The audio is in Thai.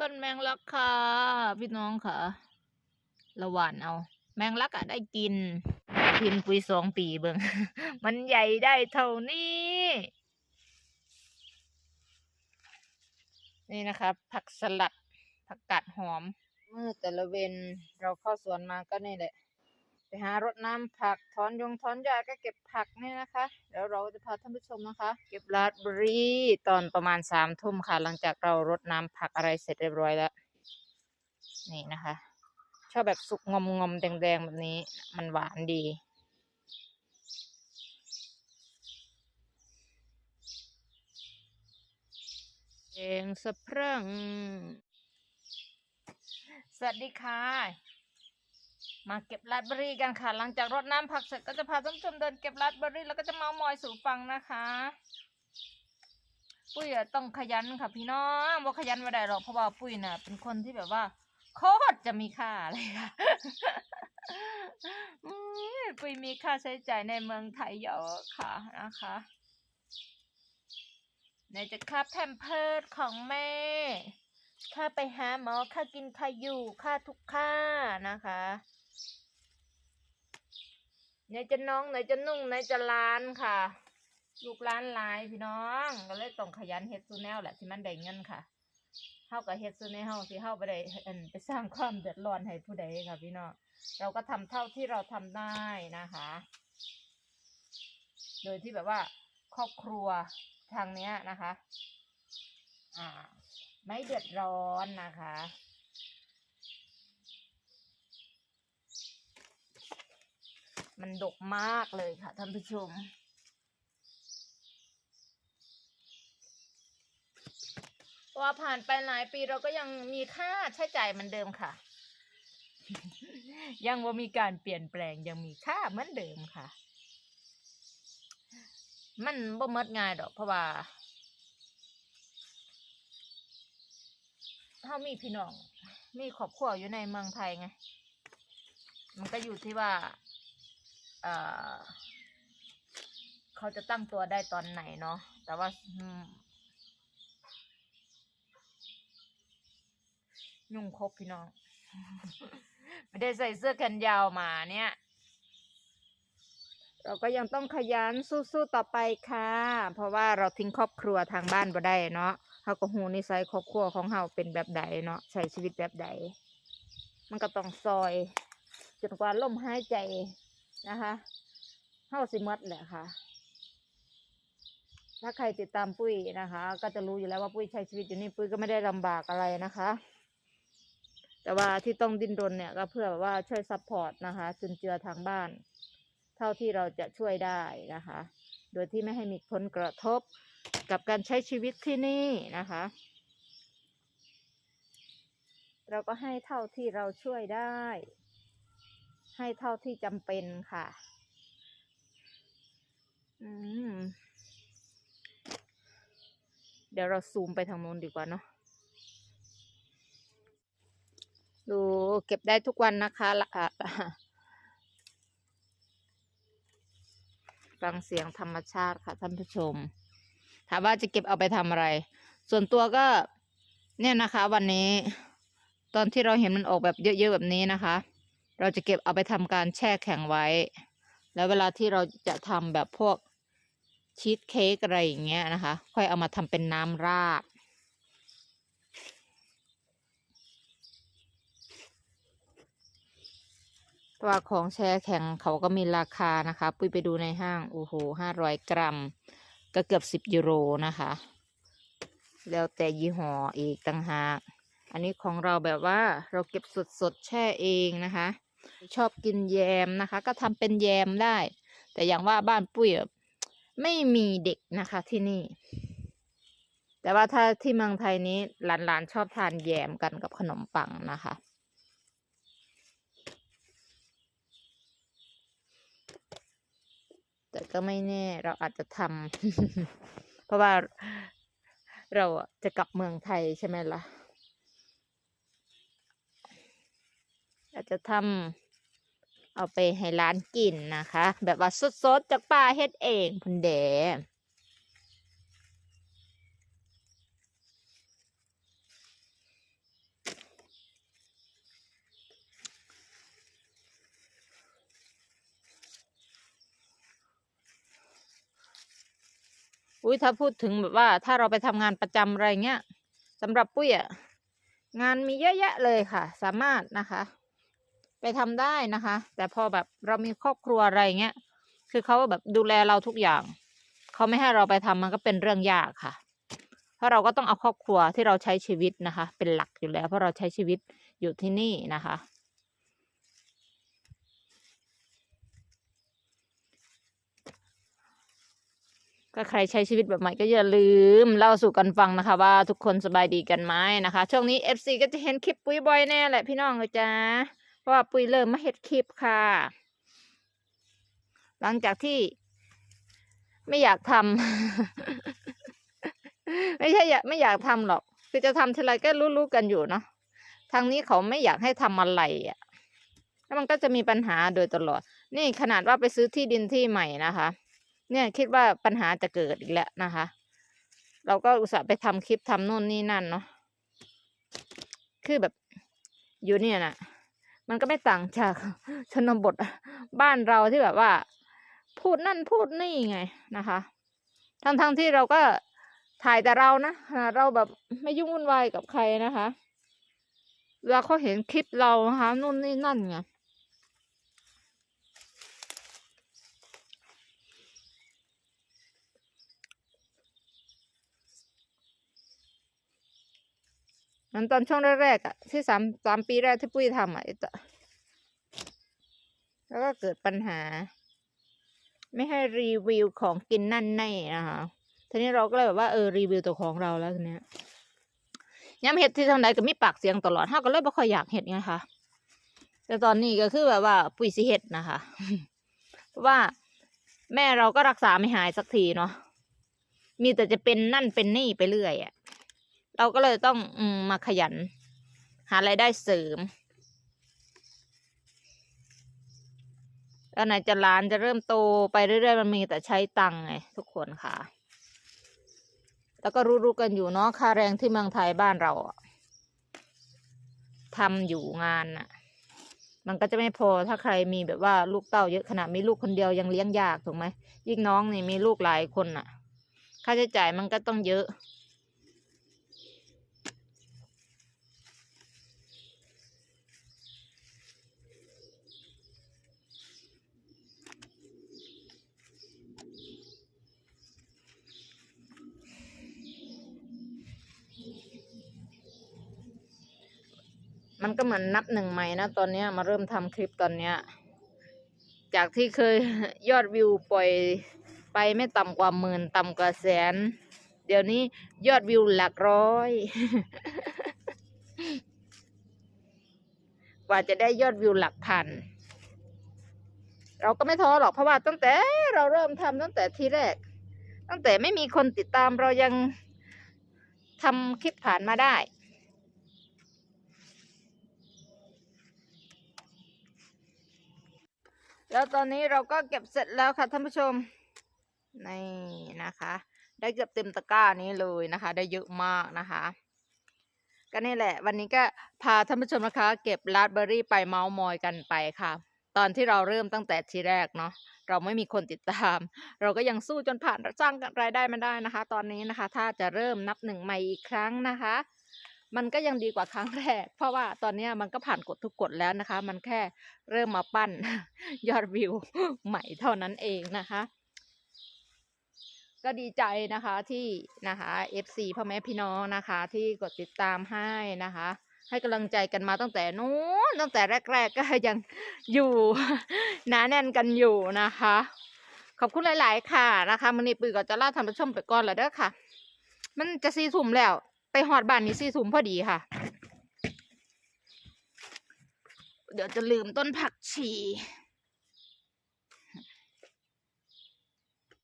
ต้นแมงลักค่ะพี่น้องค่ะ ระหว่านเอา แมงลักอะได้กินพิมพ์ปุ๋ยสองปีเบิงมันใหญ่ได้เท่านี้ นี่นะคะผักสลัดผักกาดหอม เมื่อแต่ละเวนเราเข้าสวนมาก็นี่แหละ ไปหารดน้ำผักถอนยงถอนหญ้าก็เก็บผักนี่นะคะ เดี๋ยวเราจะพาท่านผู้ชมนะคะ เก็บราสเบอร์รี่ตอนประมาณสามทุ่มค่ะ หลังจากเรารดน้ำผักอะไรเสร็จเรียบร้อยแล้ว นี่นะคะ ชอบแบบสุกงอมงอมๆแดงๆแบบนี้มันหวานดีเองสะพร่งสวัสดีค่ะ มาเก็บราสเบอร์รี่กันค่ะ หลังจากรดน้ำผักเสร็จก็จะพาท่านผู้ชมเดินเก็บราสเบอร์รี่แล้วก็จะเมามอยสู่ฟังนะคะปุ้ยอะต้องขยันค่ะพี่น้องว่าขยันไม่ได้หรอกเพราะว่าปุ้ยน่ะ เป็นคนที่แบบว่าโคตรจะมีค่าเลยค่ะปุ้ยมีค่าใช้จ่ายในเมืองไทยเยอะค่ะนะคะไหนจะค่าแพมเพิร์ดของแม่ ค่าไปหาหมอ ค่ากินค่าอยู่ ค่าทุกค่านะคะ ไหนจะน้องไหนจะนุ่งไหนจะล้านค่ะ ลูกร้านลายพี่น้อง ก็เลยต้องขยันเฮ็ดซูแนวแหละที่มันได้เงินค่ะเฮากับเฮ็ดซูแนวเฮาสิเฮาไปได้อันไปสร้างความเดือดร้อนให้ผู้ใดค่ะ พี่น้องเราก็ทำเท่าที่เราทำได้นะคะ โดยที่แบบว่าครอบครัวทางเนี้ยนะคะ อ่า ไม่เดือดร้อนนะคะ มันดกมากเลยค่ะท่านผู้ชม ว่าผ่านไปหลายปีเราก็ยังมีค่าใช้จ่ายเหมือนเดิมค่ะ ยังว่ามีการเปลี่ยนแปลงยังมีค่าเหมือนเดิมค่ะ มันบ่มดง่ายดอกเพราะว่าถ้ามีพี่น้อง มีครอบครัวอยู่ในเมืองไทยไง มันก็อยู่ที่ว่า เขาจะตั้งตัวได้ตอนไหนเนาะแต่ว่าอืมยุ่งครบพี่น้อง ไม่ได้ใส่เสื้อแขนยาวมาเนี่ย เราก็ยังต้องขยันสู้ๆต่อไปค่ะ เพราะว่าเราทิ้งครอบครัวทางบ้านบ่ได้เนาะเขาก็หูนิสัยครอบครัวของเราเป็นแบบใดเนาะใช้ชีวิตแบบใด มันก็ต้องซอยจนกว่าลมหายใจ นะคะเฮาสิหมดแหละค่ะ ถ้าใครติดตามปุ้ยนะคะ ก็จะรู้อยู่แล้วว่าปุ้ยใช้ชีวิตอยู่นี่ปุ้ยก็ไม่ได้ลำบากอะไรนะคะ แต่ว่าที่ต้องดิ้นรนเนี่ยก็เพื่อแบบว่าช่วยซัพพอร์ตนะคะจุนเจือทางบ้าน เท่าที่เราจะช่วยได้นะคะ โดยที่ไม่ให้มีผลกระทบกับการใช้ชีวิตที่นี่นะคะ เราก็ให้เท่าที่เราช่วยได้ ให้เท่าที่จำเป็นค่ะ อืม เดี๋ยวเราซูมไปทางโน้นดีกว่าเนาะ ดูเก็บได้ทุกวันนะคะละอะฟังเสียงธรรมชาติค่ะท่านผู้ชม ถามว่าจะเก็บเอาไปทำอะไร ส่วนตัวก็เนี่ยนะคะ วันนี้ ตอนที่เราเห็นมันออกแบบเยอะๆแบบนี้นะคะ เราจะเก็บเอาไปทำการแช่แข็งไว้ แล้วเวลาที่เราจะทำแบบพวกชีสเค้กอะไรอย่างเงี้ยนะคะ ค่อยเอามาทำเป็นน้ำราดเพราะว่าของแช่แข็งเขาก็มีราคานะคะ ปุ้ยไปดูในห้าง โอ้โหห้าร้อยกรัม ก็เกือบสิบยูโรนะคะ แล้วแต่ยี่ห้ออีกต่างหาก อันนี้ของเราแบบว่าเราเก็บสดสดๆแช่เองนะคะ ชอบกินแยมนะคะ ก็ทำเป็นแยมได้ แต่อย่างว่าบ้านปุ้ยไม่มีเด็กนะคะที่นี่ แต่ว่าถ้าที่เมืองไทยนี้หลานๆชอบทานแยมกันกับขนมปังนะคะแต่ก็ไม่แน่เราอาจจะทำเพราะว่าเราจะกลับเมืองไทยใช่ไหมล่ะ อาจจะทำ เอาไปให้ร้านกินนะคะ แบบว่าสดๆจากป่าเฮ็ดเองพุ่นเดอุ้ยถ้าพูดถึงแบบว่า ถ้าเราไปทำงานประจำอะไรเงี้ยสำหรับปุ้ยอะงานมีเยอะแยะเลยค่ะ สามารถนะคะ ไปทำได้นะคะ แต่พอแบบเรามีครอบครัวอะไรเงี้ย คือเขาแบบดูแลเราทุกอย่าง เขาไม่ให้เราไปทำมันก็เป็นเรื่องยากค่ะ เพราะเราก็ต้องเอาครอบครัวที่เราใช้ชีวิตนะคะ เป็นหลักอยู่แล้ว เพราะเราใช้ชีวิตอยู่ที่นี่นะคะก็ใครใช้ชีวิตแบบใหม่ก็อย่าลืมเล่าสู่กันฟังนะคะ ว่าทุกคนสบายดีกันไหมนะคะ ช่วงนี้ FC ก็จะเห็นคลิปปุ้ยบอยแน่แหละพี่น้องเลยจ้า ราะว่าปุ้ยเริ่มมาเฮ็ดคลิปค่ะ หลังจากที่ไม่อยากทำ ไม่ใช่อยากไม่อยากทำหรอก คือจะทำทีไรก็รู้ๆกันอยู่เนาะ ทางนี้เขาไม่อยากให้ทำอะไรอะ แล้วมันก็จะมีปัญหาโดยตลอด นี่ขนาดว่าไปซื้อที่ดินที่ใหม่นะคะ เนี่ยคิดว่าปัญหาจะเกิดอีกแล้วนะคะ เราก็อุตส่าห์ไปทำคลิปทำโน่นนี่นั่นเนาะ คือแบบอยู่เนี่ยนะ มันก็ไม่ต่างจากชนบทบ้านเราที่แบบว่า พูดนั่นพูดนี่ไงนะคะ ทั้งทั้งๆที่เราก็ถ่ายแต่เรานะเราแบบไม่ยุ่งวุ่นวายกับใครนะคะเวลาเขาเห็นคลิปเรานะคะนู่นนี่นั่นไง มันตอนช่วงแรกๆอะที่สามสามปีแรกที่ปุ้ยทำอะไอ้ตะแล้วก็เกิดปัญหา ไม่ให้รีวิวของกินนั่นแน่นะคะทีนี้เราก็เลยแบบว่าเออรีวิวตัวของเราแล้วทีเนี้ยย้ำเห็ดที่ทางใดก็มีปากเสียงตลอดเฮาก็เลยไม่ค่อยอยากเห็ดไงคะแต่ตอนนี้ก็คือแบบว่า ปุ๋ยสิเห็ดนะคะเพราะว่าแม่เราก็รักษาไม่หายสักทีเนาะมีแต่จะเป็นนั่นเป็นนี่ไปเรื่อยอะ เราก็เลยต้องอมมาขยัน หารายได้เสริม แล้วไหนจะร้านจะเริ่มโตไปเรื่อยๆมันมีแต่ใช้ตังค์ไงทุกคนค่ะ แล้วก็รู้ๆกันอยู่เนาะค่าแรงที่เมืองไทยบ้านเราทำอยู่งานน่ะ มันก็จะไม่พอถ้าใครมีแบบว่าลูกเต้าเยอะขนาดมีลูกคนเดียวยังเลี้ยงยากถูกไหมยิ่งน้องนี่มีลูกหลายคนน่ะ ค่าใช้จ่ายมันก็ต้องเยอะ มันก็เหมือนนับหนึ่งใหม่นะตอนนี้มาเริ่มทำคลิปตอนเนี้ย จากที่เคยยอดวิวปล่อยไปไม่ต่ำกว่าหมื่นต่ำกว่าแสน เดี๋ยวนี้ยอดวิวหลักร้อย กว่าจะได้ยอดวิวหลักพัน เราก็ไม่ท้อหรอกเพราะว่าตั้งแต่เราเริ่มทำตั้งแต่ทีแรก ตั้งแต่ไม่มีคนติดตามเรายังทำคลิปผ่านมาได้ แล้วตอนนี้เราก็เก็บเสร็จแล้วค่ะท่านผู้ชม นี่นะคะ ได้เกือบเต็มตะกร้านี้เลยนะคะ ได้เยอะมากนะคะ ก็นี่แหละ วันนี้ก็พาท่านผู้ชมนะคะ เก็บราสเบอร์รี่ไปเมาส์มอยกันไปค่ะ ตอนที่เราเริ่มตั้งแต่ทีแรกเนาะเราไม่มีคนติดตาม เราก็ยังสู้จนผ่านสร้างรายได้มาได้นะคะ ตอนนี้นะคะ ถ้าจะเริ่มนับหนึ่งใหม่อีกครั้งนะคะ มันก็ยังดีกว่าครั้งแรก เพราะว่าตอนนี้มันก็ผ่านกฎทุกกฎแล้วนะคะ มันแค่เริ่มมาปั้นยอดวิวใหม่เท่านั้นเองนะคะ ก็ดีใจนะคะที่นะคะ FC พ่อแม่พี่น้องนะคะ ที่กดติดตามให้นะคะ ให้กำลังใจกันมาตั้งแต่นู้นตั้งแต่แรก ๆ ก็ยังอยู่หนาแน่นกันอยู่นะคะ ขอบคุณหลาย ๆ ค่ะนะคะมันนี้ปือก็จะล่าทำผู้ชมไปก่อนแล้วเด้อค่ะ มันจะซีถุ่มแล้ว ไปหอดบ้านนี้ซีถุ่มพอดีค่ะ เดี๋ยวจะลืมต้นผักชี